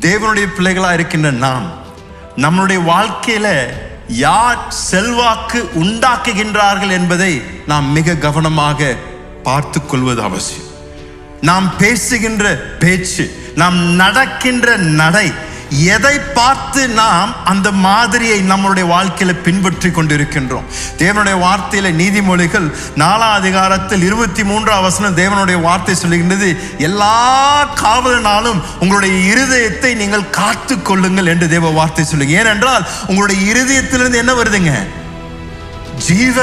தேவனுடைய பிள்ளைகளாக இருக்கின்ற நாம் நம்மளுடைய வாழ்க்கையில் யார் செல்வாக்கு உண்டாக்குகின்றார்கள் என்பதை நாம் மிக கவனமாக பார்த்து கொள்வது அவசியம். நாம் பேசுகின்ற பேச்சு நாம் நடக்கின்ற நடை எதை பார்த்து நாம் அந்த மாதிரியை நம்மளுடைய வாழ்க்கையில பின்பற்றி கொண்டிருக்கின்றோம்? தேவனுடைய வார்த்தையில நீதிமொழிகள் நாலாம் அதிகாரத்தில் இருபத்தி மூன்றாம் வசனம் தேவனுடைய வார்த்தை சொல்லுகின்றது எல்லா காவலனாலும் உங்களுடைய இருதயத்தை நீங்கள் காத்து கொள்ளுங்கள் என்று தேவ வார்த்தை சொல்லுங்க ஏனென்றால் உங்களுடைய இருதயத்திலிருந்து என்ன வருதுங்க? ஜீவ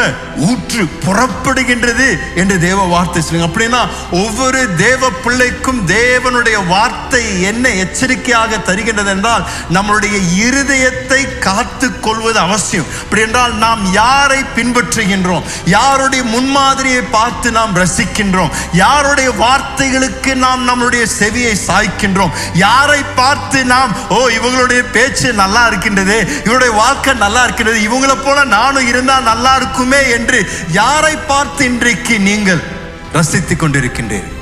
ஊற்று புறப்படுகின்றது என்று தேவ வார்த்தை சொல்லுங்க. அப்படின்னா ஒவ்வொரு தேவ பிள்ளைக்கும் தேவனுடைய வார்த்தை என்ன எச்சரிக்கையாக தருகின்றது என்றால் நம்மளுடைய இருதயத்தை காத்து கொள்வது அவசியம். அப்படி என்றால் நாம் யாரை பின்பற்றுகின்றோம்? யாருடைய முன்மாதிரியை பார்த்து நாம் ரசிக்கின்றோம்? யாருடைய வார்த்தைகளுக்கு நாம் நம்மளுடைய செவியை சாய்க்கின்றோம்? யாரை பார்த்து நாம் ஓ இவங்களுடைய பேச்சு நல்லா இருக்கின்றது இவருடைய வாழ்க்கை நல்லா இருக்கின்றது இவங்களை போல நானும் இருந்தா நல்லா இருக்குமே என்று யாரை பார்த்து இன்றைக்கு நீங்கள் ரசித்து கொண்டிருக்கின்றீர்கள்?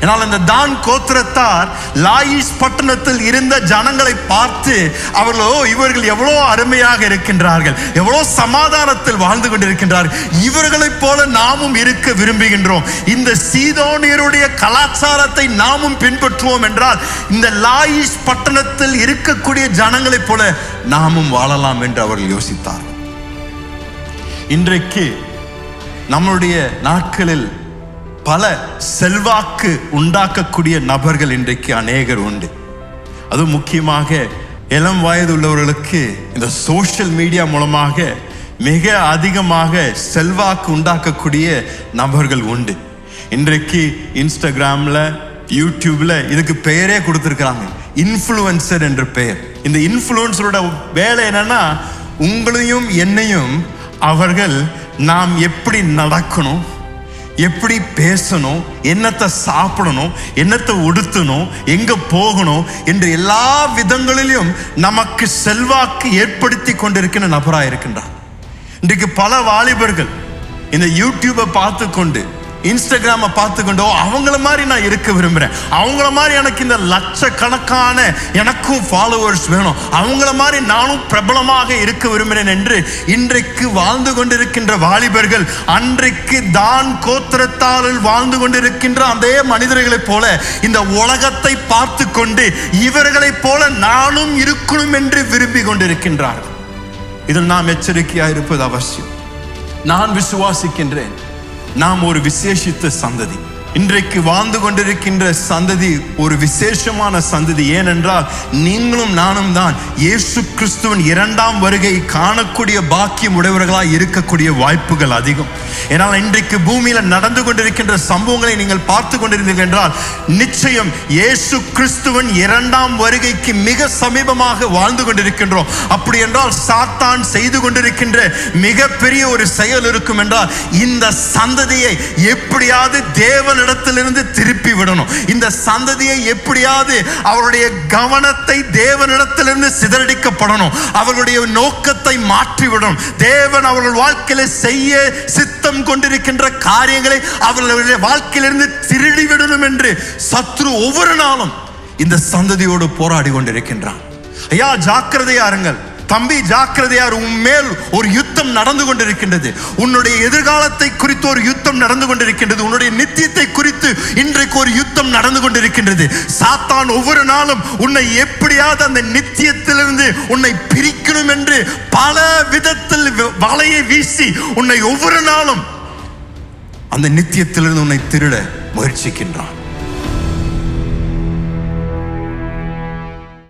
என்னால் அந்த தான் கோத்திரத்தார் லாயிஸ் பட்டணத்தில் இருந்த ஜனங்களை பார்த்து அவர்களோ இவர்கள் எவ்வளோ அருமையாக இருக்கின்றார்கள் எவ்வளோ சமாதானத்தில் வாழ்ந்து கொண்டிருக்கின்றார்கள். இவர்களைப் போல நாமும் இருக்க விரும்புகின்றோம். இந்த சீதோனியருடைய கலாச்சாரத்தை நாமும் பின்பற்றுவோம் என்றால் இந்த லாயிஸ் பட்டணத்தில் இருக்கக்கூடிய ஜனங்களைப் போல நாமும் வாழலாம் என்று அவர்கள் யோசித்தார்கள். இன்றைக்கு நம்முடைய நாட்களில் பல செல்வாக்கு உண்டாக்கக்கூடிய நபர்கள் இன்றைக்கு அநேகர் உண்டு. அது முக்கியமாக இளம் வயது உள்ளவர்களுக்கு இந்த சோஷியல் மீடியா மூலமாக மிக அதிகமாக செல்வாக்கு உண்டாக்கக்கூடிய நபர்கள் உண்டு. இன்றைக்கு இன்ஸ்டாகிராமில் யூடியூப்ல இதுக்கு பெயரே கொடுத்துருக்குறாங்க. இன்ஃப்ளூயன்சர் என்ற பெயர். இந்த இன்ஃப்ளூயன்சரோட வேலை என்னன்னா உங்களையும் என்னையும் அவர்கள் நாம் எப்படி நடக்கணும் எப்படி பேசணும் என்னத்தை சாப்பிடணும் என்னத்தை உடுத்தணும் எங்க போகணும் என்று எல்லா விதங்களிலும் நமக்கு செல்வாக்கு ஏற்படுத்தி கொண்டிருக்கிற நபராக இருக்கின்றார் இன்றைக்கு பல வாலிபர்கள் இந்த யூடியூப்பை பார்த்து கொண்டு இன்ஸ்டாகிராமை பார்த்து கொண்டோ அவங்கள மாதிரி நான் இருக்க விரும்புகிறேன் அவங்கள மாதிரி எனக்கு இந்த லட்சக்கணக்கான எனக்கும் ஃபாலோவர்ஸ் வேணும். அவங்கள மாதிரி நானும் பிரபலமாக இருக்க விரும்புகிறேன் என்று இன்றைக்கு வாழ்ந்து கொண்டிருக்கின்ற வாலிபர்கள் அன்றைக்கு தான் கோத்திரத்தாளில் வாழ்ந்து கொண்டிருக்கின்ற அதே மனிதர்களைப் போல இந்த உலகத்தை பார்த்து கொண்டு இவர்களைப் போல நானும் இருக்கணும் என்று விரும்பி கொண்டிருக்கின்றார்கள். இதில் நாம் எச்சரிக்கையாக இருப்பது அவசியம். நான் விசுவாசிக்கின்றேன். நாம் ஒரு விசேஷித்த சந்ததி. இன்றைக்கு வாழ்ந்து கொண்டிருக்கின்ற சந்ததி ஒரு விசேஷமான சந்ததி. ஏனென்றால் நீங்களும் நானும் தான் இயேசு கிறிஸ்துவின் இரண்டாம் வருகை காணக்கூடிய பாக்கியம் உடையவர்களாக இருக்கக்கூடிய வாய்ப்புகள் அதிகம். ஏனால் இன்றைக்கு பூமியில நடந்து கொண்டிருக்கின்ற சம்பவங்களை நீங்கள் பார்த்து கொண்டிருந்தீர்கள் என்றால் நிச்சயம் இயேசு கிறிஸ்துவின் இரண்டாம் வருகைக்கு மிக சமீபமாக வாழ்ந்து கொண்டிருக்கின்றோம். அப்படி என்றால் சாத்தான் செய்து கொண்டிருக்கின்ற மிகப்பெரிய ஒரு செயல் இருக்கும் என்றால் இந்த சந்ததியை எப்படியாவது தேவன் தேவனிடத்திலிருந்து திருப்பி விடணும். இந்த சந்ததியை எப்படியாவது அவருடைய கவனத்தை தேவனிடத்திலிருந்து சிதறடிக்கப்படணும். அவர்களுடைய நோக்கத்தை மாற்றிவிடணும். தேவன் அவர்கள் வாழ்க்கையில செய்ய சித்தம் கொண்டிருக்கின்ற காரியங்களை அவர்களுடைய வாழ்க்கையிலிருந்து திருடி விடணும் என்று சத்ரு ஒவ்வொரு நாளும் இந்த சந்ததியோடு போராடி கொண்டிருக்கின்றான். ஐயா ஜாக்கிரதையா இருங்கள். தம்பி ஜாக்கிரதையார் உன் மேல் ஒரு யுத்தம் நடந்து கொண்டிருக்கின்றது. உன்னுடைய எதிர்காலத்தை குறித்து ஒரு யுத்தம் நடந்து கொண்டிருக்கின்றது. உன்னுடைய நித்தியத்தை குறித்து இன்றைக்கு ஒரு யுத்தம் நடந்து கொண்டிருக்கின்றது. சாத்தான் ஒவ்வொரு நாளும் உன்னை எப்படியாவது அந்த நித்தியத்திலிருந்து உன்னை பிரிக்கணும் என்று பல விதத்தில் வலையை வீசி உன்னை ஒவ்வொரு நாளும் அந்த நித்தியத்திலிருந்து உன்னை திருட முயற்சிக்கின்றான்.